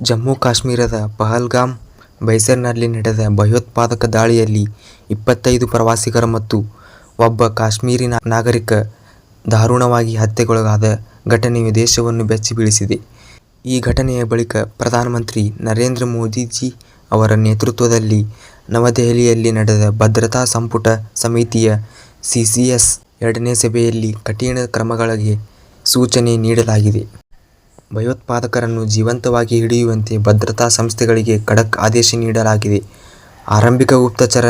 ಜಮ್ಮು ಕಾಶ್ಮೀರದ ಪಹಲ್ಗಾಮ್ ಬೈಸರ್ನಲ್ಲಿ ನಡೆದ ಭಯೋತ್ಪಾದಕ ದಾಳಿಯಲ್ಲಿ ಇಪ್ಪತ್ತೈದು ಪ್ರವಾಸಿಗರ ಮತ್ತು ಒಬ್ಬ ಕಾಶ್ಮೀರಿ ನಾಗರಿಕ ದಾರುಣವಾಗಿ ಹತ್ಯೆಗೊಳಗಾದ ಘಟನೆಯು ದೇಶವನ್ನು ಬೆಚ್ಚಿಬೀಳಿಸಿದೆ. ಈ ಘಟನೆಯ ಬಳಿಕ ಪ್ರಧಾನಮಂತ್ರಿ ನರೇಂದ್ರ ಮೋದಿಜಿ ಅವರ ನೇತೃತ್ವದಲ್ಲಿ ನವದೆಹಲಿಯಲ್ಲಿ ನಡೆದ ಭದ್ರತಾ ಸಂಪುಟ ಸಮಿತಿಯ ಸಿಸಿಎಸ್ ಎರಡನೇ ಸಭೆಯಲ್ಲಿ ಕಠಿಣ ಕ್ರಮಗಳಿಗೆ ಸೂಚನೆ ನೀಡಲಾಗಿದೆ. ಭಯೋತ್ಪಾದಕರನ್ನು ಜೀವಂತವಾಗಿ ಹಿಡಿಯುವಂತೆ ಭದ್ರತಾ ಸಂಸ್ಥೆಗಳಿಗೆ ಖಡಕ್ ಆದೇಶ ನೀಡಲಾಗಿದೆ. ಆರಂಭಿಕ ಗುಪ್ತಚರ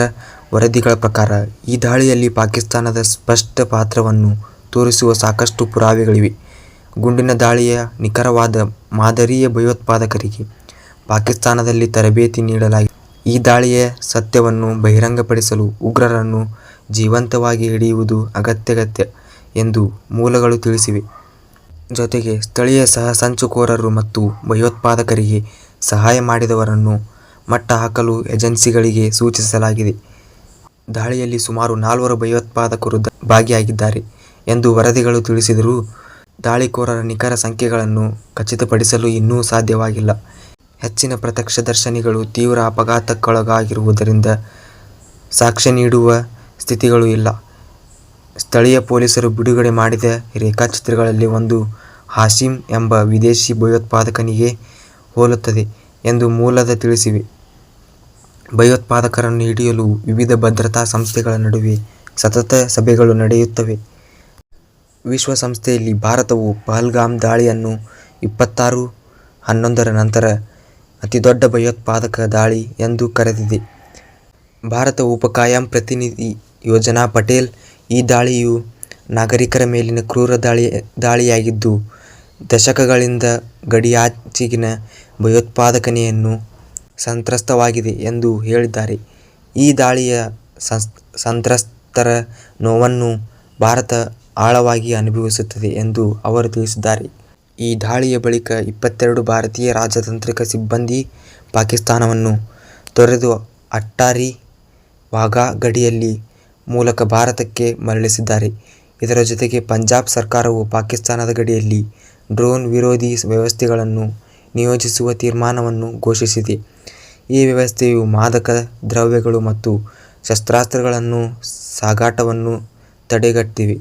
ವರದಿಗಳ ಪ್ರಕಾರ, ಈ ದಾಳಿಯಲ್ಲಿ ಪಾಕಿಸ್ತಾನದ ಸ್ಪಷ್ಟ ಪಾತ್ರವನ್ನು ತೋರಿಸುವ ಸಾಕಷ್ಟು ಪುರಾವೆಗಳಿವೆ. ಗುಂಡಿನ ದಾಳಿಯ ನಿಖರವಾದ ಮಾದರಿಯ ಭಯೋತ್ಪಾದಕರಿಗೆ ಪಾಕಿಸ್ತಾನದಲ್ಲಿ ತರಬೇತಿ ನೀಡಲಾಗಿದೆ. ಈ ದಾಳಿಯ ಸತ್ಯವನ್ನು ಬಹಿರಂಗಪಡಿಸಲು ಉಗ್ರರನ್ನು ಜೀವಂತವಾಗಿ ಹಿಡಿಯುವುದು ಅಗತ್ಯಗತ್ಯ ಎಂದು ಮೂಲಗಳು ತಿಳಿಸಿವೆ. ಜೊತೆಗೆ ಸ್ಥಳೀಯ ಸಹ ಸಂಚುಕೋರರು ಮತ್ತು ಭಯೋತ್ಪಾದಕರಿಗೆ ಸಹಾಯ ಮಾಡಿದವರನ್ನು ಮಟ್ಟ ಹಾಕಲು ಏಜೆನ್ಸಿಗಳಿಗೆ ಸೂಚಿಸಲಾಗಿದೆ. ದಾಳಿಯಲ್ಲಿ ಸುಮಾರು ನಾಲ್ವರು ಭಯೋತ್ಪಾದಕರು ಭಾಗಿಯಾಗಿದ್ದಾರೆ ಎಂದು ವರದಿಗಳು ತಿಳಿಸಿದರೂ, ದಾಳಿಕೋರರ ನಿಖರ ಸಂಖ್ಯೆಗಳನ್ನು ಖಚಿತಪಡಿಸಲು ಇನ್ನೂ ಸಾಧ್ಯವಾಗಿಲ್ಲ. ಹೆಚ್ಚಿನ ಪ್ರತ್ಯಕ್ಷದರ್ಶಿಗಳು ತೀವ್ರ ಅಪಘಾತಕ್ಕೊಳಗಾಗಿರುವುದರಿಂದ ಸಾಕ್ಷ್ಯ ನೀಡುವ ಸ್ಥಿತಿಗಳು ಇಲ್ಲ. ಸ್ಥಳೀಯ ಪೊಲೀಸರು ಬಿಡುಗಡೆ ಮಾಡಿದ ರೇಖಾಚಿತ್ರಗಳಲ್ಲಿ ಒಂದು ಹಾಶಿಮ್ ಎಂಬ ವಿದೇಶಿ ಭಯೋತ್ಪಾದಕನಿಗೆ ಹೋಲುತ್ತದೆ ಎಂದು ಮೂಲದ ತಿಳಿಸಿವೆ. ಭಯೋತ್ಪಾದಕರನ್ನು ಹಿಡಿಯಲು ವಿವಿಧ ಭದ್ರತಾ ಸಂಸ್ಥೆಗಳ ನಡುವೆ ಸತತ ಸಭೆಗಳು ನಡೆಯುತ್ತವೆ. ವಿಶ್ವಸಂಸ್ಥೆಯಲ್ಲಿ ಭಾರತವು ಪಹಲ್ಗಾಮ್ ದಾಳಿಯನ್ನು ಇಪ್ಪತ್ತಾರು-ಹನ್ನೊಂದರ ನಂತರ ಅತಿದೊಡ್ಡ ಭಯೋತ್ಪಾದಕ ದಾಳಿ ಎಂದು ಕರೆದಿದೆ. ಭಾರತ ಉಪಕಾಯಂ ಪ್ರತಿನಿಧಿ ಯೋಜನಾ ಪಟೇಲ್, ಈ ದಾಳಿಯು ನಾಗರಿಕರ ಮೇಲಿನ ಕ್ರೂರ ದಾಳಿಯಾಗಿದ್ದು, ದಶಕಗಳಿಂದ ಗಡಿಯಾಚೆಗಿನ ಭಯೋತ್ಪಾದಕನೆಯನ್ನು ಸಂತ್ರಸ್ತವಾಗಿದೆ ಎಂದು ಹೇಳಿದ್ದಾರೆ. ಈ ದಾಳಿಯ ಸಂತ್ರಸ್ತರ ನೋವನ್ನು ಭಾರತ ಆಳವಾಗಿ ಅನುಭವಿಸುತ್ತದೆ ಎಂದು ಅವರು ತಿಳಿಸಿದ್ದಾರೆ. ಈ ದಾಳಿಯ ಬಳಿಕ ಇಪ್ಪತ್ತೆರಡು ಭಾರತೀಯ ರಾಜತಾಂತ್ರಿಕ ಸಿಬ್ಬಂದಿ ಪಾಕಿಸ್ತಾನವನ್ನು ತೊರೆದು ಅಟ್ಟಾರಿ ವಾಘಾ ಗಡಿಯಲ್ಲಿ ಮೂಲಕ ಭಾರತಕ್ಕೆ ಮರಳಿದ್ದಾರೆ. ಇದರ ಜೊತೆಗೆ ಪಂಜಾಬ್ ಸರ್ಕಾರವು ಪಾಕಿಸ್ತಾನದ ಗಡಿಯಲ್ಲಿ ಡ್ರೋನ್ ವಿರೋಧಿ ವ್ಯವಸ್ಥೆಗಳನ್ನು ನಿಯೋಜಿಸುವ ತೀರ್ಮಾನವನ್ನು ಘೋಷಿಸಿದೆ. ಈ ವ್ಯವಸ್ಥೆಯು ಮಾದಕ ದ್ರವ್ಯಗಳು ಮತ್ತು ಶಸ್ತ್ರಾಸ್ತ್ರಗಳನ್ನು ಸಾಗಾಟವನ್ನು ತಡೆಗಟ್ಟಿದೆ.